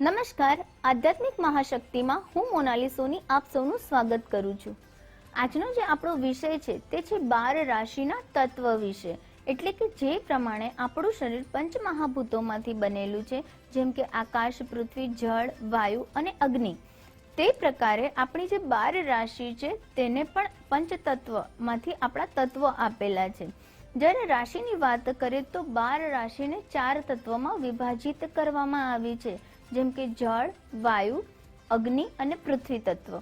નમસ્કાર, આધ્યાત્મિક મહાશક્તિમાં હું મોનાલી સોની આપ સૌનું સ્વાગત કરું છું. આજનો જે આપણો વિષય છે તે છે બાર રાશિના તત્વ વિશે. એટલે કે જે પ્રમાણે આપણું શરીર પંચ મહાભૂતોમાંથી બનેલું છે, જેમ કે આકાશ, પૃથ્વી, જળ, વાયુ અને અગ્નિ. તે પ્રકારે આપણી જે બાર રાશિ છે તેને પણ પંચતત્વમાંથી આપણા તત્વ આપેલા છે. જ્યારે રાશિની વાત કરીએ તો બાર રાશિને ચાર તત્વમાં વિભાજિત કરવામાં આવી છે. જેમ કે જળ, વાયુ, અગ્નિ અને પૃથ્વી તત્વ.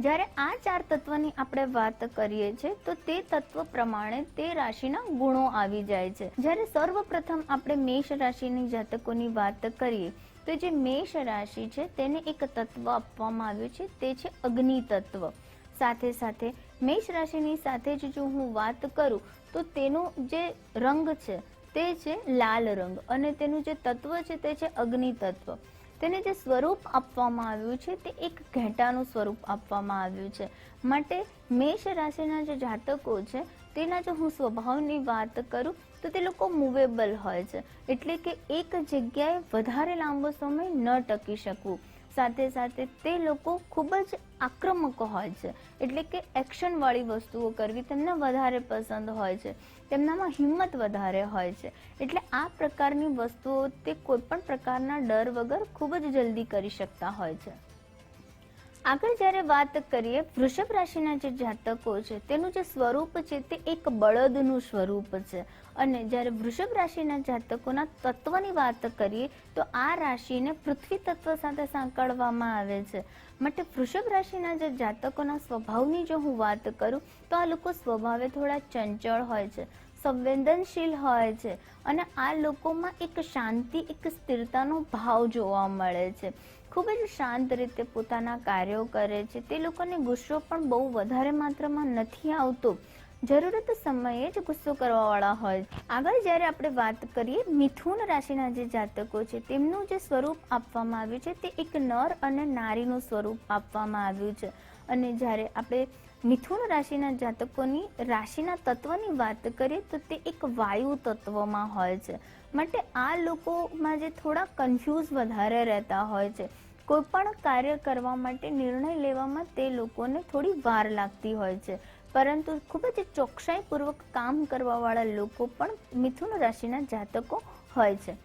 જ્યારે આ ચાર તત્વની આપણે વાત કરીએ છીએ, તો તે તત્વ પ્રમાણે તે રાશિના ગુણો આવી જાય છે. જ્યારે સર્વપ્રથમ આપણે મેષ રાશિની જાતકોની વાત કરીએ, તો જે મેષ રાશિ છે, તેને એક તત્વ આપવામાં આવ્યું છે, તે છે અગ્નિ તત્વ. સાથે સાથે મેષ રાશિની સાથે જ જો હું વાત કરું, તો તેનો જે રંગ છે, તે છે લાલ રંગ અને તેનું જે તત્વ છે, તે છે અગ્નિ તત્વ. તેને જે સ્વરૂપ આપવામાં આવ્યું છે તે એક ઘેટાનું સ્વરૂપ આપવામાં આવ્યું છે. માટે મેષ રાશિના જે જાતકો છે, તેના જો હું સ્વભાવની વાત કરું, તો તે લોકો મૂવેબલ હોય છે. એટલે કે એક જગ્યાએ વધારે લાંબો સમય ન ટકી શકવું. સાથે સાથે તે લોકો ખૂબ જ આક્રમક હોય છે. એટલે કે એક્શનવાળી વસ્તુઓ કરવી તેમને વધારે પસંદ હોય છે. તેમનામાં હિંમત વધારે હોય છે. એટલે આ પ્રકારની વસ્તુઓ તે કોઈપણ પ્રકારના ડર વગર ખૂબ જ જલ્દી કરી શકતા હોય છે. આગળ જ્યારે વાત કરીએ, વૃષભ રાશિના જે જાતકો છે, તેનું જે સ્વરૂપ છે, તે એક બળદનું સ્વરૂપ છે. અને જ્યારે વૃષભ રાશિના જાતકોના તત્વની વાત કરીએ, તો આ રાશિને પૃથ્વી તત્વ સાથે સાંકળવામાં આવે છે. માટે વૃષભ રાશિના જે જાતકોના સ્વભાવની જો હું વાત કરું, તો આ લોકો સ્વભાવે થોડા ચંચળ હોય છે, સંવેદનશીલ હોય છે અને આ લોકોમાં એક શાંતિ, એક સ્થિરતાનો ભાવ જોવા મળે છે. ખૂબ જ શાંત રીતે પોતાના કાર્યો કરે છે. તે લોકોને ગુસ્સો પણ બહુ વધારે માત્રામાં નથી આવતો. જરૂરત સમયે જ ગુસ્સો કરવાવાળા હોય. આગળ જ્યારે આપણે વાત કરીએ, મિથુન રાશિના જે જાતકો છે, તેમનું જે સ્વરૂપ આપવામાં આવ્યું છે, તે એક નર અને નારીનું સ્વરૂપ આપવામાં આવ્યું છે. અને જ્યારે આપણે મિથુન રાશિના જાતકોની, રાશિના તત્વની વાત કરીએ, તો તે એક વાયુ તત્વમાં હોય છે. માટે આ લોકોમાં જે થોડા કન્ફ્યુઝ વધારે રહેતા હોય છે. કોઈ પણ કાર્ય કરવા માટે નિર્ણય લેવામાં તે લોકોને થોડી વાર લાગતી હોય છે. પરંતુ ખૂબ જ ચોકસાઈપૂર્વક કામ કરવાવાળા લોકો પણ મિથુન રાશિના જાતકો હોય છે.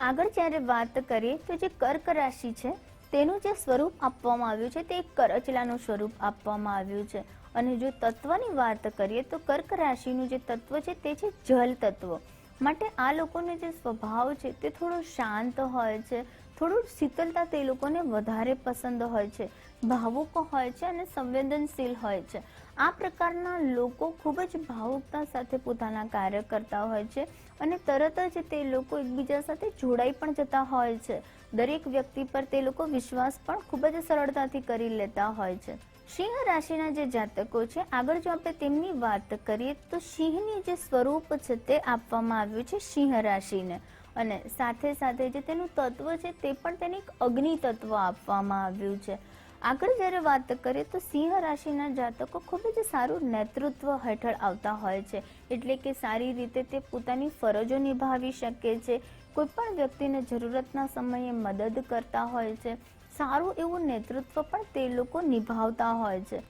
આગળ જ્યારે વાત કરીએ તો જે કર્ક રાશિ છે, તેનું જે સ્વરૂપ આપવામાં આવ્યું છે તે એક કરચલાનું સ્વરૂપ આપવામાં આવ્યું છે. અને જો તત્વની વાત કરીએ તો કર્ક રાશિનું જે તત્વ છે તે છે જલ તત્વ. માટે આ લોકોનો જે સ્વભાવ છે તે થોડો શાંત હોય છે થોડું શીતળતા તે લોકોને વધારે પસંદ હોય છે. ભાવુક હોય છે અને સંવેદનશીલ હોય છે. આ પ્રકારના લોકો ખૂબ જ ભાવુકતા સાથે પોતાના કાર્ય કરતા હોય છે અને તરત જ તે લોકો એકબીજા સાથે જોડાઈ પણ જતા હોય છે. દરેક વ્યક્તિ પર તે લોકો વિશ્વાસ પણ ખૂબ જ સરળતાથી કરી લેતા હોય છે. સિંહ રાશિના જે જાતકો છે, આગળ જો આપણે તેમની વાત કરીએ તો સિંહની જે સ્વરૂપ છે તે આપવામાં આવ્યું છે સિંહ રાશિને. અને સાથે સાથે જે તેનું તત્વ છે તે પણ તેને એક અગ્નિ તત્વ આપવામાં આવ્યું છે. આગળ જ્યારે વાત કરીએ તો સિંહ રાશિના જાતકો ખૂબ જ સારું નેતૃત્વ હેઠળ આવતા હોય છે. એટલે કે સારી રીતે તે પોતાની ફરજો નિભાવી શકે છે. કોઈપણ વ્યક્તિને જરૂરતના સમયે મદદ કરતા હોય છે. સારું એવું નેતૃત્વ પણ તે લોકો નિભાવતા હોય છે.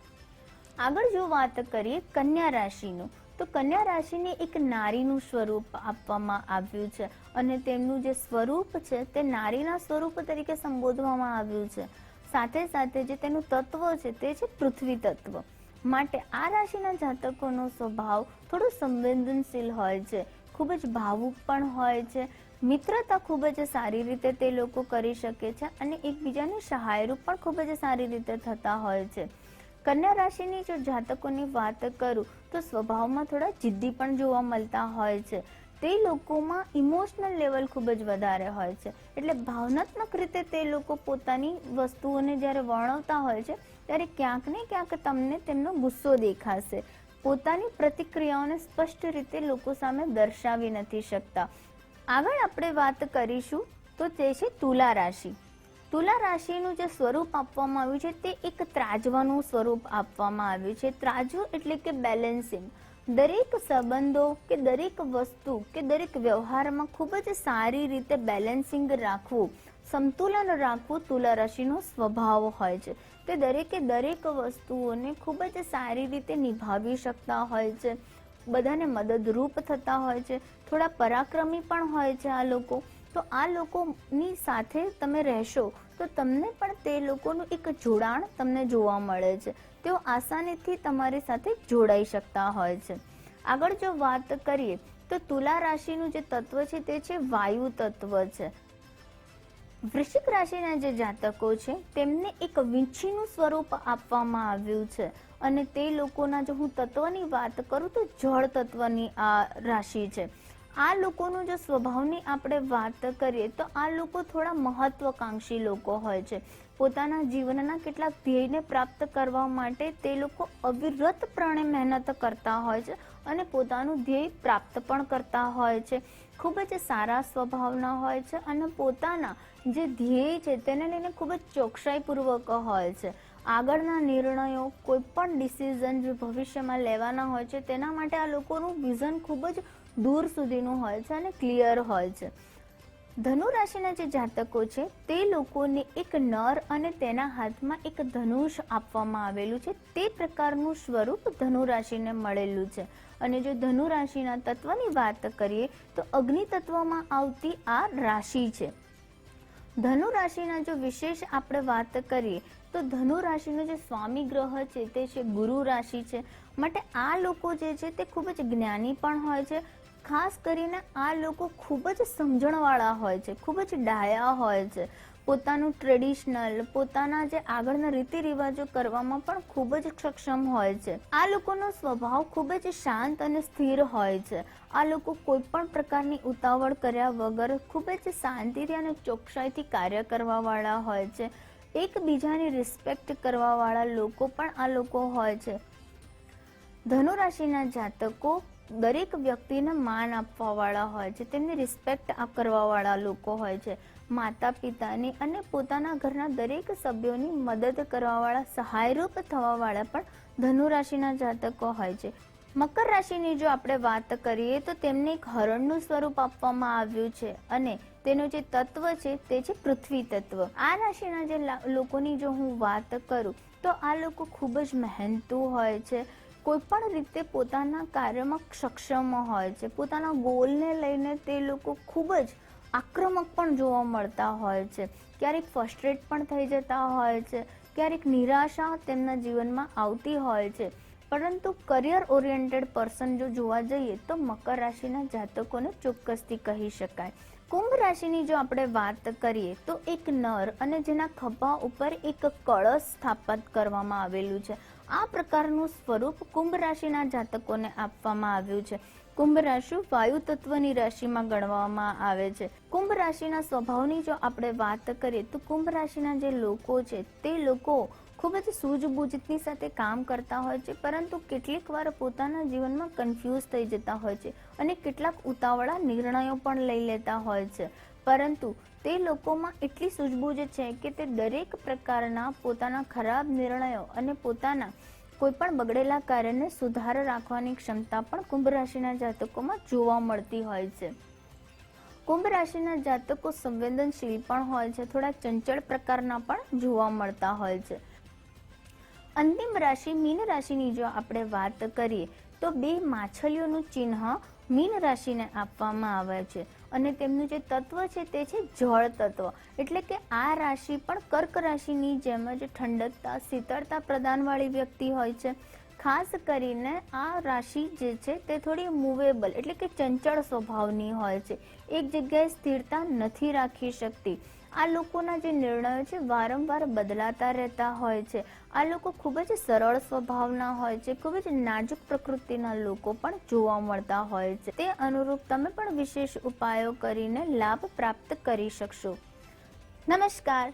આગળ જો વાત કરીએ કન્યા રાશિનું તો કન્યા રાશિને એક નારીનું સ્વરૂપ આપવામાં આવ્યું છે અને તેમનું જે સ્વરૂપ છે તે નારીના સ્વરૂપ તરીકે સંબોધવામાં આવ્યું છે. સાથે સાથે જે તેનું તત્વ છે તે છે પૃથ્વી તત્વ. માટે આ રાશિના જાતકોનો સ્વભાવ થોડો સંવેદનશીલ હોય છે. ખૂબ જ ભાવુક પણ હોય છે. મિત્રતા ખૂબ જ સારી રીતે તે લોકો કરી શકે છે અને એકબીજાને સહાયરૂપ પણ ખૂબ જ સારી રીતે થતા હોય છે. કન્યા રાશિની જો જાતકોની વાત કરું, તો સ્વભાવમાં થોડા જિદ્દી પણ જોવા મળતા હોય છે. તે લોકોમાં ઇમોશનલ લેવલ ખૂબ જ વધારે હોય છે. એટલે ભાવનાત્મક રીતે તે લોકો પોતાની વસ્તુઓને જ્યારે વર્ણવતા હોય છે, ત્યારે ક્યાંક ને ક્યાંક તમને તેમનો ગુસ્સો દેખાશે. પોતાની પ્રતિક્રિયાઓને સ્પષ્ટ રીતે લોકો સામે દર્શાવી નથી શકતા. આગળ આપણે વાત કરીશું તો તે છે તુલા રાશિ. તુલા રાશિનું જે સ્વરૂપ આપવામાં આવ્યું છે તે એક ત્રાજવાનું સ્વરૂપ આપવામાં આવ્યું છે. ત્રાજવું એટલે કે બેલેન્સિંગ દરેક સંબંધો કે દરેક વસ્તુ કે દરેક વ્યવહારમાં ખૂબ જ સારી રીતે બેલેન્સિંગ રાખવું, સંતુલન રાખવું તુલા રાશિનો સ્વભાવ હોય છે. તે દરેકે દરેક વસ્તુઓને ખૂબ જ સારી રીતે નિભાવી શકતા હોય છે. બધાને મદદરૂપ થતા હોય છે. થોડા પરાક્રમી પણ હોય છે આ લોકો. તો આ લોકોની સાથે તમે રહેશો. તો તમને પણ તે લોકોનું એક જોડાણ તમને જોવા મળે છે. તેઓ આસાનીથી તમારી સાથે જોડાઈ શકતા હોય છે. આગળ જો વાત કરીએ, તો તુલા રાશિનું જે તત્વ છે તે છે વાયુ તત્વ છે. વૃશ્ચિક રાશિના જે જાતકો છે, તેમને એક વીંછીનું સ્વરૂપ આપવામાં આવ્યું છે. અને તે લોકોના જો હું તત્વની વાત કરું તો જળ તત્વની આ રાશિ છે. આ લોકોનું જો સ્વભાવની આપણે વાત કરીએ તો આ લોકો થોડા મહત્વકાંક્ષી લોકો હોય છે. પોતાના જીવનના કેટલાક ધ્યેયને પ્રાપ્ત કરવા માટે તે લોકો અવિરતપણે મહેનત કરતા હોય છે અને પોતાનું ધ્યેય પ્રાપ્ત પણ કરતા હોય છે. ખૂબ જ સારા સ્વભાવના હોય છે અને પોતાના જે ધ્યેય છે તેને લઈને ખૂબ જ ચોકસાઈપૂર્વક હોય છે. આગળના નિર્ણયો કોઈ પણ ડિસિઝન જે ભવિષ્યમાં લેવાના હોય છે તેના માટે આ લોકોનું વિઝન ખૂબ જ દૂર સુધીનું હોય છે અને ક્લિયર હોય છે. ધનુ રાશિના જે જાતકો છે, તે લોકોને એક નર અને તેના હાથમાં એક ધનુષ આપવામાં આવેલું છે. તે પ્રકારનું સ્વરૂપ ધનુ રાશિને મળેલું છે. અને જો ધનુ રાશિના તત્વની વાત કરીએ, તો અગ્નિ તત્વમાં આવતી આ રાશિ છે. ધનુ રાશિના જો વિશેષ આપણે વાત કરીએ, તો ધનુ રાશિનો જે સ્વામી ગ્રહ છે, તે છે ગુરુ રાશિ છે. માટે આ લોકો જે છે, તે ખૂબ જ જ્ઞાની પણ હોય છે. ખાસ કરીને આ લોકો ખૂબ જ સમજણવાળા હોય છે, ખૂબ જ ડાયા હોય છે. પોતાનું ટ્રેડિશનલ પોતાના જે આગળના રીતિ રિવાજો કરવામાં પણ ખૂબ જ સક્ષમ હોય છે. આ લોકોનો સ્વભાવ ખૂબ જ શાંત અને સ્થિર હોય છે. આ લોકો કોઈ પણ પ્રકારની ઉતાવળ કર્યા વગર ખૂબ જ શાંતિથી અને ચોકસાઈથી કાર્ય કરવાવાળા હોય છે. એકબીજાની રિસ્પેક્ટ કરવાવાળા લોકો પણ આ લોકો હોય છે. ધનુ રાશિના જાતકો દરેક વ્યક્તિને માન આપવાવાળા હોય છે, તેમને રિસ્પેક્ટ કરવાવાળા લોકો હોય છે. માતા પિતાની અને પોતાના ઘરના દરેક સભ્યોની મદદ કરવાવાળા, સહાયરૂપ થવાવાળા પણ ધનુ રાશિના જાતકો હોય છે. મકર રાશિની જો આપણે વાત કરીએ તો તેમને એક હરણનું સ્વરૂપ આપવામાં આવ્યું છે અને તેનું જે તત્વ છે તે છે પૃથ્વી તત્વ. આ રાશિના જે લોકોની જો હું વાત કરું તો આ લોકો ખૂબ જ મહેનતુ હોય છે કોઈ પણ રીતે પોતાના કાર્યમાં સક્ષમ હોય છે, પોતાના ગોલને લઈને તે લોકો ખૂબ જ આક્રમક પણ જોવા મળતા હોય છે. ક્યારેક ફ્રસ્ટ્રેટ પણ થઈ જતા હોય છે, ક્યારેક નિરાશા તેમના જીવનમાં આવતી હોય છે. પરંતુ કરિયર ઓરિએન્ટેડ પર્સન જો જોવા જઈએ તો મકર રાશિના જાતકોને ચોક્કસથી કહી શકાય. કુંભ રાશિની જો આપણે વાત કરીએ, તો એક નર અને જેના ખભા ઉપર એક કળશ સ્થાપિત કરવામાં આવેલું છે. આ પ્રકારનું સ્વરૂપ કુંભ રાશિના જાતકોને આપવામાં આવ્યું છે. કુંભ રાશિ વાયુ તત્વની રાશિમાં ગણવામાં આવે છે. કુંભ રાશિના સ્વભાવની જો આપણે વાત કરીએ, તો કુંભ રાશિના જે લોકો છે, તે લોકો ખૂબ જ સૂઝબૂઝની સાથે કામ કરતા હોય છે, પરંતુ કેટલીક વાર પોતાના જીવનમાં કન્ફ્યુઝ થઈ જતા હોય છે અને કેટલાક ઉતાવળા નિર્ણયો પણ લઈ લેતા હોય છે. પરંતુ તે લોકોમાં એટલી સૂઝબૂઝ છે કે તે દરેક પ્રકારના પોતાના ખરાબ નિર્ણયો અને પોતાના કોઈ પણ બગડેલા કાર્યને સુધાર રાખવાની ક્ષમતા પણ કુંભ રાશિના જાતકોમાં જોવા મળતી હોય છે. કુંભ રાશિના જાતકો સંવેદનશીલ પણ હોય છે, થોડા ચંચળ પ્રકારના પણ જોવા મળતા હોય છે. અંતિમ રાશિ મીન રાશિની જો આપણે વાત કરીએ, તો બે માછલીઓનું ચિહ્ન મીન રાશિને આપવામાં આવે છે. અને તેમનું જે તત્વ છે તે છે જળ તત્વ. એટલે કે આ રાશિ પણ કર્ક રાશિની જેમ જ ઠંડકતા, શીતળતા પ્રદાનવાળી વ્યક્તિ હોય છે. ખાસ કરીને આ રાશિ જે છે તે થોડી મૂવેબલ એટલે કે ચંચળ સ્વભાવની હોય છે. એક જગ્યાએ સ્થિરતા નથી રાખી શકતી. આ લોકોના જે નિર્ણયો છે વારંવાર બદલાતા રહેતા હોય છે. આ લોકો ખૂબ જ સરળ સ્વભાવના હોય છે, ખૂબ જ નાજુક પ્રકૃતિના લોકો પણ જોવા મળતા હોય છે. તે અનુરૂપ તમે પણ વિશેષ ઉપાયો કરીને લાભ પ્રાપ્ત કરી શકશો. નમસ્કાર.